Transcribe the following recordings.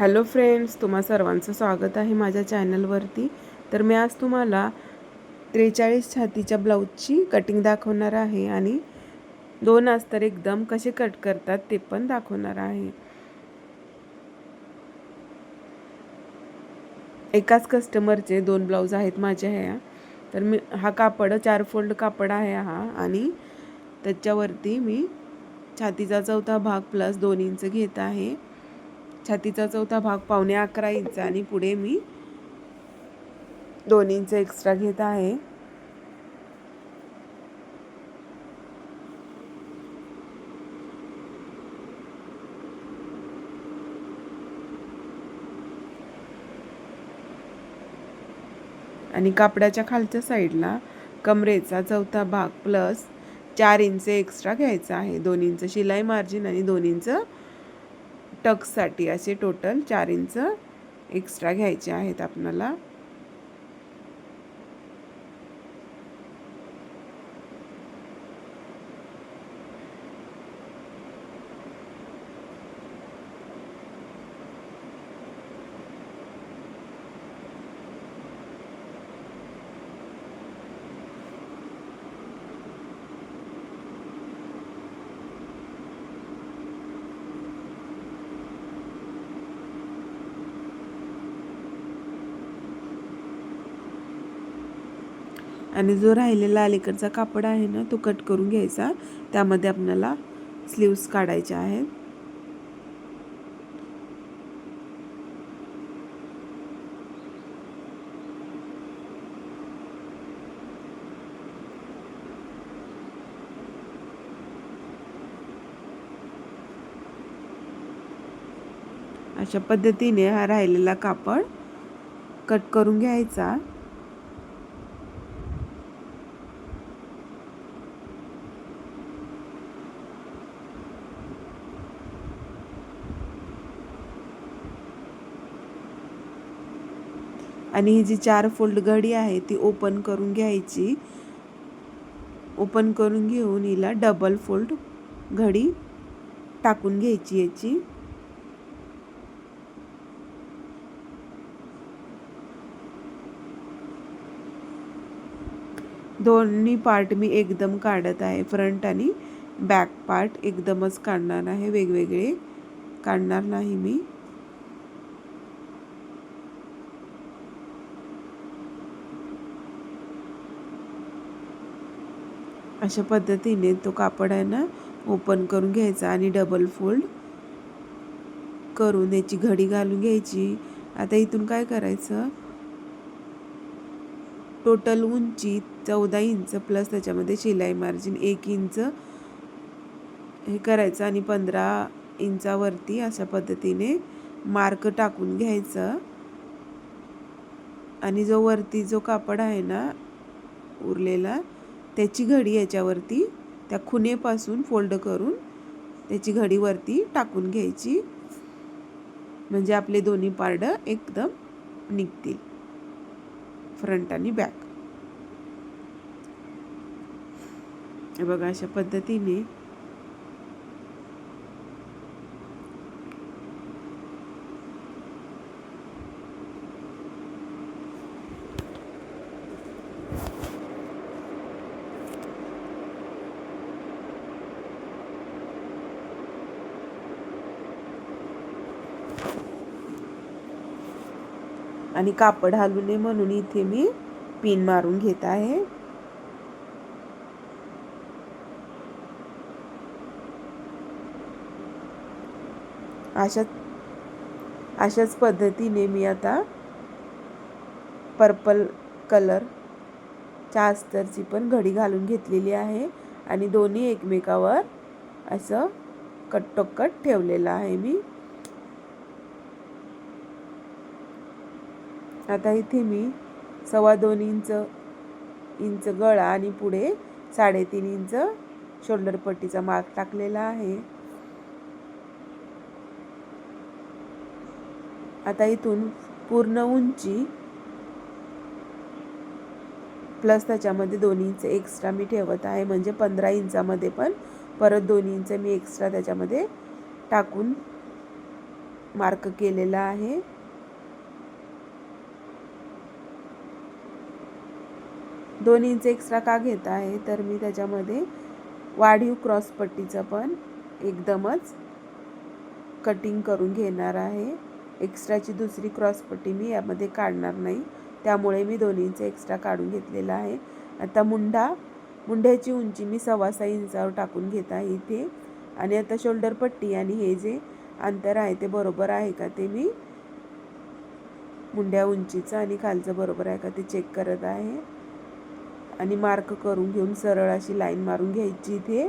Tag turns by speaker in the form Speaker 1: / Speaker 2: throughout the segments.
Speaker 1: Hello friends तुम्हा सर्वांचं स्वागत आहे माझ्या चॅनलवरती. तर मी आज तुम्हाला त्रेचाळीस छातीच्या ब्लाऊजची कटिंग दाखवणार आहे आणि दोन अस्तर एकदम कसे कट करतात ते पण दाखवणार आहे. एकाच कस्टमरचे दोन ब्लाऊज आहेत माझ्या ह्या. तर मी हा कापड चार फोल्ड कापड आहे हा आणि त्याच्यावरती मी छातीचा चौथा भाग प्लस दोन इंच घेत आहे. छातीचा चौथा भाग पावणे अकरा इंच आणि पुढे मी दोन इंच एक्स्ट्रा घेत आहे. आणि कापडाच्या खालच्या साईडला कमरेचा चौथा भाग प्लस चार इंच एक्स्ट्रा घ्यायचा आहे. दोन इंच शिलाई मार्जिन आणि दोन इंच टक्ससाठी असे टोटल चार इंच एक्स्ट्रा घ्यायचे आहेत आपणाला. आणि जो राहिलेला अलीकडचा कापड आहे ना तो कट करून घ्यायचा. त्यामध्ये आपल्याला स्लीव्स काढायचे आहेत. अशा पद्धतीने हा राहिलेला कापड कट करून घ्यायचा. आणि ही जी चार फोल्ड घडी आहे ती ओपन करून घ्यायची. ओपन करून घेऊन हिला डबल फोल्ड घडी टाकून घ्यायची याची. दोन्ही पार्ट मी एकदम काढत आहे. फ्रंट आणि बॅक पार्ट एकदमच काढणार आहे. वेगवेगळे काढणार नाही मी. अशा पद्धतीने तो कापड आहे ना ओपन करून घ्यायचा आणि डबल फोल्ड करून याची घडी घालून घ्यायची. आता इथून काय करायचं? टोटल उंची चौदा इंच प्लस त्याच्यामध्ये शिलाई मार्जिन एक इंच हे करायचं आणि पंधरा इंचावरती अशा पद्धतीने मार्क टाकून घ्यायचं. आणि जो वरती जो कापड आहे ना उरलेला त्याची घडी याच्यावरती त्या खुनेपासून फोल्ड करून त्याची घडी वरती टाकून घ्यायची. म्हणजे आपले दोन्ही पार्ड एकदम निघतील. फ्रंट आणि बॅक बघा अशा पद्धतीने आणि कापड हलू नये म्हणून इथे मी पिन मारून घेत आहे. अशाच अशाच पद्धतीने मी आता पर्पल कलरच्या अस्तरची पण घडी घालून घेतलेली आहे आणि दोन्ही एकमेकावर असं कट्टोकट ठेवलेलं आहे मी. आता इथे मी सव्वा दोन इंच इंच गळा आणि पुढे साडेतीन इंच शोल्डर पट्टीचा मार्क टाकलेला आहे. आता इथून पूर्ण उंची प्लस त्याच्यामध्ये दोन इंच एक्स्ट्रा मी ठेवत आहे. म्हणजे पंधरा इंचामध्ये पण परत दोन इंच मी एक्स्ट्रा त्याच्यामध्ये टाकून मार्क केलेला आहे. दोन इंच एक्स्ट्रा का घेत आहे तर मी त्याच्यामध्ये वाढीव क्रॉसपट्टीचं पण एकदमच कटिंग करून घेणार आहे. एक्स्ट्राची दुसरी क्रॉसपट्टी मी यामध्ये काढणार नाही. त्यामुळे मी दोन इंच एक्स्ट्रा काढून घेतलेला आहे. आता मुंडा मुंड्याची उंची मी सव्वा इंचावर टाकून घेत आहे इथे. आणि आता शोल्डर पट्टी आणि हे जे अंतर आहे ते बरोबर आहे का ते मी मुंड्या उंचीचं आणि खालचं बरोबर आहे का ते चेक करत आहे. आणि मार्क करून घेऊन सरळ अशी लाईन मारून घ्यायची इथे.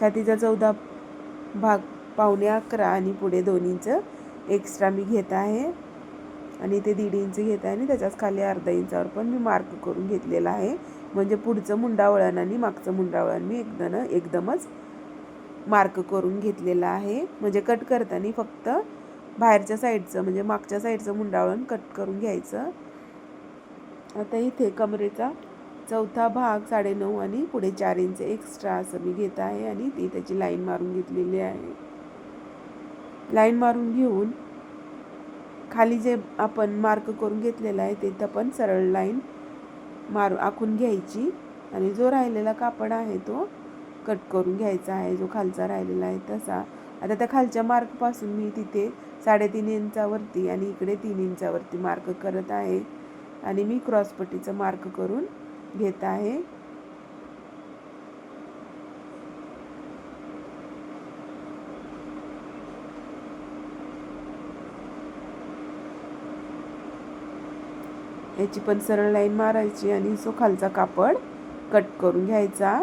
Speaker 1: छातीचा चौदा भाग पावणे अकरा आणि पुढे दोन इंच एक्स्ट्रा मी घेत आहे. आणि ते दीड इंच घेत आहे आणि त्याच्याच खाली अर्धा इंचावर पण मी मार्क करून घेतलेला आहे. म्हणजे पुढचं मुंडावळण आणि मागचं मुंडावळण मी एकदम एकदमच मार्क करून घेतलेलं आहे. म्हणजे कट करताना फक्त बाहेरच्या साईडचं म्हणजे मागच्या साईडचं मुंडाळून कट करून घ्यायचं. आता इथे कमरेचा चौथा भाग साडेनऊ आणि पुढे चार इंच एक्स्ट्रा असं मी घेत आहे आणि ती त्याची लाईन मारून घेतलेली आहे. लाईन मारून घेऊन खाली जे आपण मार्क करून घेतलेलं आहे तिथं पण सरळ लाईन मार आखून घ्यायची. आणि जो राहिलेला कापड आहे तो कट करून घ्यायचा आहे जो खालचा राहिलेला आहे तसा. आता त्या खालच्या मार्कपासून मी तिथे साडेतीन इंचावरती आणि इकडे तीन इंचावरती मार्क करत आहे. आणि मी क्रॉसपट्टीचं मार्क करून घेत आहे. याची पण सरळ लाईन मारायची आणि सो खालचा कापड कट करून घ्यायचा.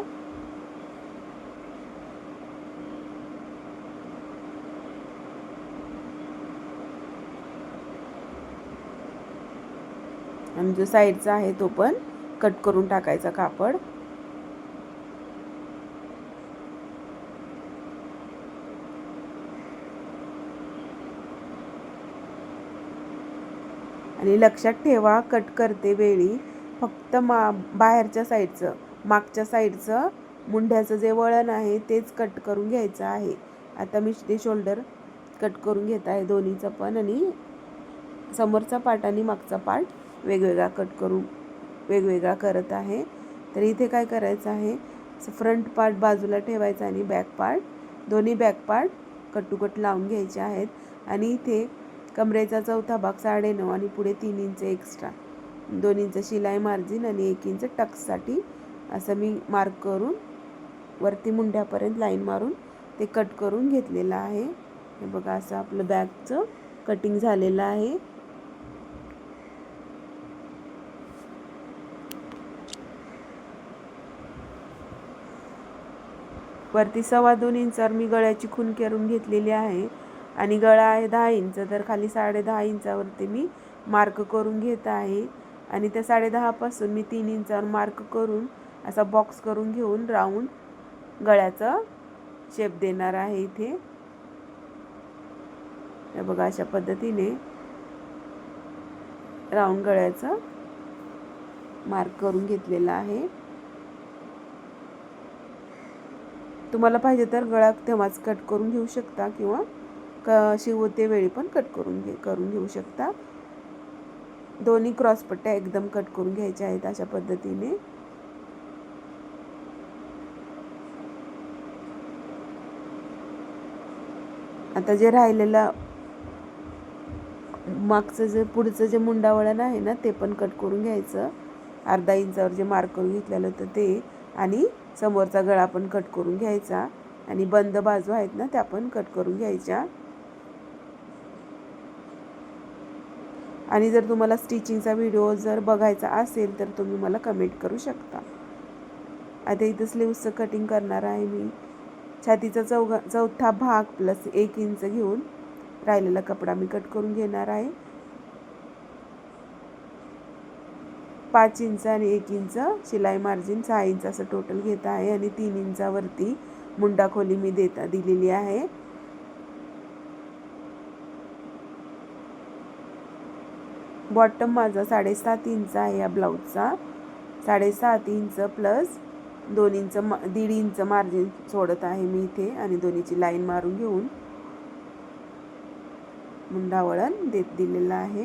Speaker 1: आणि जो साईडचा आहे तो पण कट करून टाकायचा कापड. आणि लक्षात ठेवा कट करते वेळी फक्त मा बाहेरच्या साईडचं मागच्या साईडचं मुंढ्याचं जे वळण आहे तेच कट करून घ्यायचं आहे. आता मी ते शोल्डर कट करून घेत आहे दोन्हीचं पण आणि समोरचा पार्ट आणि मागचा पार्ट. वेगवेगळा कट करून वेगवेगळा करत आहे. तर इथे काय करायचं आहे? फ्रंट पार्ट बाजूला ठेवायचा आणि बॅक पार्ट. दोन्ही back part cut to cut लावून घ्यायचे आहेत. आणि इथे कमरेचा चौथा भाग साडेनऊ आणि पुढे तीन इंच एक्स्ट्रा दोन इंच शिलाई मार्जिन आणि एक इंच टक्ससाठी असं मी मार्क करून वरती मुंड्यापर्यंत लाईन मारून ते कट करून घेतलेलं आहे. हे बघा असं आपलं बॅगचं कटिंग झालेलं आहे. वरती सव्वा दोन इंचावर मी गळ्याची खून करून घेतलेली आहे. आणि गळा आहे दहा इंच तर खाली साडे दहा इंचावरती मी मार्क करून घेत आहे. आणि त्या साडेदहापासून मी तीन इंचावर मार्क करून असा बॉक्स करून घेऊन राऊंड गळ्याचा शेप देणार आहे इथे. हे बघा अशा पद्धतीने राऊंड गळ्याचं मार्क करून घेतलेला आहे. तुम्हाला पाहिजे तर गळा तेव्हाच कट करून घेऊ शकता किंवा क शिवते वेळी पण कट करून घे करून घेऊ शकता. दोन्ही क्रॉसपट्ट्या एकदम कट करून घ्यायच्या आहेत अशा पद्धतीने. आता जे राहिलेलं मागचं जे पुढचं जे मुंडावळण आहे ना ते पण कट करून घ्यायचं. अर्धा इंचावर जे मार्क करून घेतलेलं होतं ते. आणि समोरचा गळा पण कट करून घ्यायचा आणि बंद बाजू आहेत ना त्या पण कट करून घ्यायच्या. आणि जर तुम्हाला स्टिचिंगचा व्हिडिओ जर बघायचा असेल तर तुम्ही मला कमेंट करू शकता. आता इथं स्लीव्सचं कटिंग करणार आहे मी. छातीचा चौघा चौथा भाग प्लस एक इंच घेऊन राहिलेला कपडा मी कट करून घेणार आहे. पाच इंच आणि एक इंच शिलाई मार्जिन सहा इंच असं टोटल घेत आहे आणि तीन इंचावरती मुंडा खोली मी देता दिलेली आहे. बॉटम माझा साडेसात इंच आहे या ब्लाऊजचा साडेसात इंच प्लस दोन इंच मा दीड इंच मार्जिन सोडत आहे मी इथे आणि दोन्हीची लाईन मारून घेऊन मुंडावळण देत दिलेलं आहे.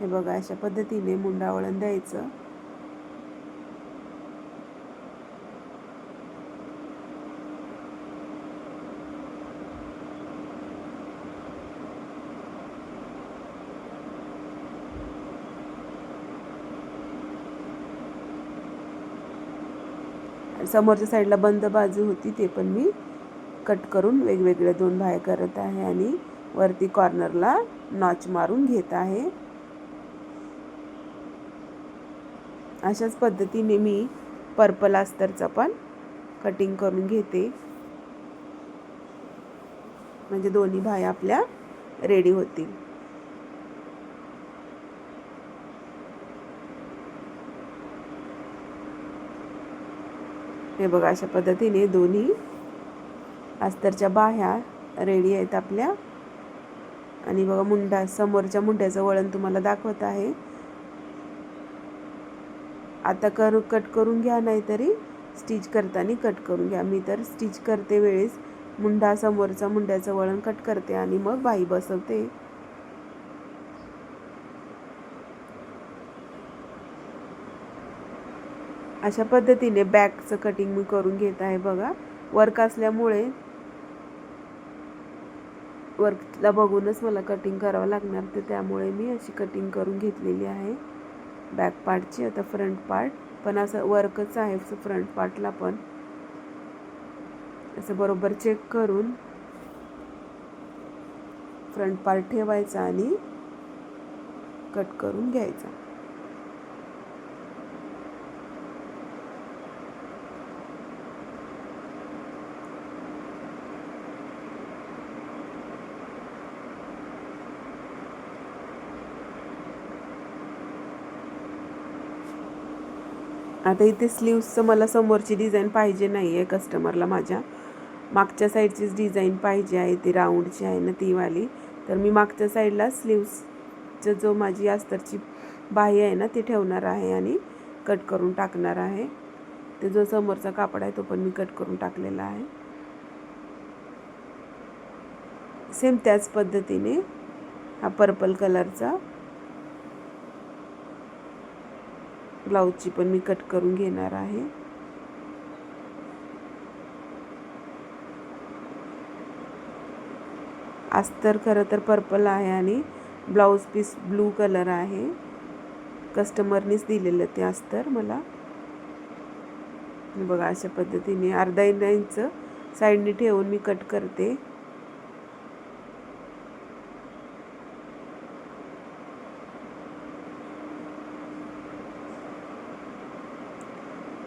Speaker 1: हे बघा अशा पद्धतीने मुंडावळण द्यायचं. समोरच्या साईडला बंद बाजू होती ते पण मी कट करून वेगवेगळे दोन बाहेर करत आहे आणि वरती कॉर्नरला नॉच मारून घेत आहे. अशाच पद्धतीने मी पर्पल अस्तरचा पण कटिंग करून घेते. म्हणजे दोन्ही भाया आपल्या रेडी होतील. हे बघा अशा पद्धतीने दोन्ही अस्तरच्या बाह्या रेडी आहेत आपल्या. आणि बघा मुंडा समोरच्या मुंड्याचं वळण तुम्हाला दाखवत आहे. आता कर कट करून घ्या नाहीतरी स्टिच करताना कट करून घ्या. मी तर स्टिच करते वेळेस. मुंडा समोरचा मुंड्याचं वळण कट करते आणि मग बाई बसवते. अशा पद्धतीने बॅकचं कटिंग मी करून घेत आहे बघा. वर्क असल्यामुळे वर्कला बघूनच मला कटिंग करावं लागणार तर त्यामुळे मी अशी कटिंग करून घेतलेली आहे. बॅक पार्टची आता फ्रंट पार्ट पण असं वर्कच आहे फ्रंट पार्टला पण. असं बरोबर चेक करून फ्रंट पार्ट ठेवायचा आणि कट करून घ्यायचा. आता इथे स्लीव्सचं मला समोरची डिझाईन पाहिजे नाही आहे कस्टमरला माझ्या. मागच्या साईडचीच डिझाईन पाहिजे आहे ती राऊंडची आहे ना तीवाली तर मी मागच्या साईडला स्लीव्सचं जो माझी अस्तरची बाही आहे ना ती ठेवणार आहे आणि कट करून टाकणार आहे. ते जो समोरचा कापड आहे तो पण मी कट करून टाकलेला आहे. सेम त्याच पद्धतीने हा पर्पल कलरचा ब्लाऊजची पण मी कट करून घेणार आहे. अस्तर खरं तर पर्पल आहे आणि ब्लाऊज पीस ब्लू कलर आहे. कस्टमरनीच दिलेलं ते अस्तर मला. बघा अशा पद्धतीने अर्धा इंच साईडने ठेवून मी कट करते.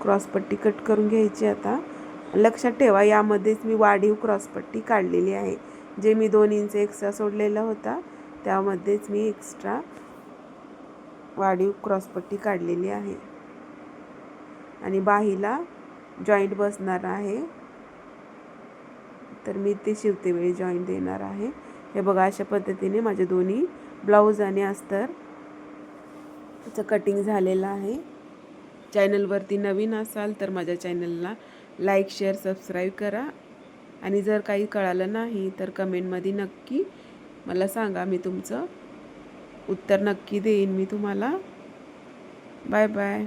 Speaker 1: क्रॉसपट्टी कट करून घ्यायची आता. लक्षात ठेवा यामध्येच मी वाढीव क्रॉसपट्टी काढलेली आहे. जे मी दोन इंच एक्स्ट्रा सोडलेला होता त्यामध्येच मी एक्स्ट्रा वाढीव क्रॉसपट्टी काढलेली आहे. आणि बाहीला जॉईंट बसणार आहे. तर मी ते शिवतेवेळी जॉईंट देणार आहे. हे बघा अशा पद्धतीने माझे दोन्ही ब्लाऊज आणि अस्तरचं कटिंग झालेलं आहे. चॅनलवरती नवीन असाल तर माझ्या चॅनलला लाईक शेअर सबस्क्राईब करा. आणि जर काही कळालं नाही तर कमेंटमध्ये नक्की मला सांगा. मी तुमचं उत्तर नक्की देईन मी तुम्हाला. Bye bye.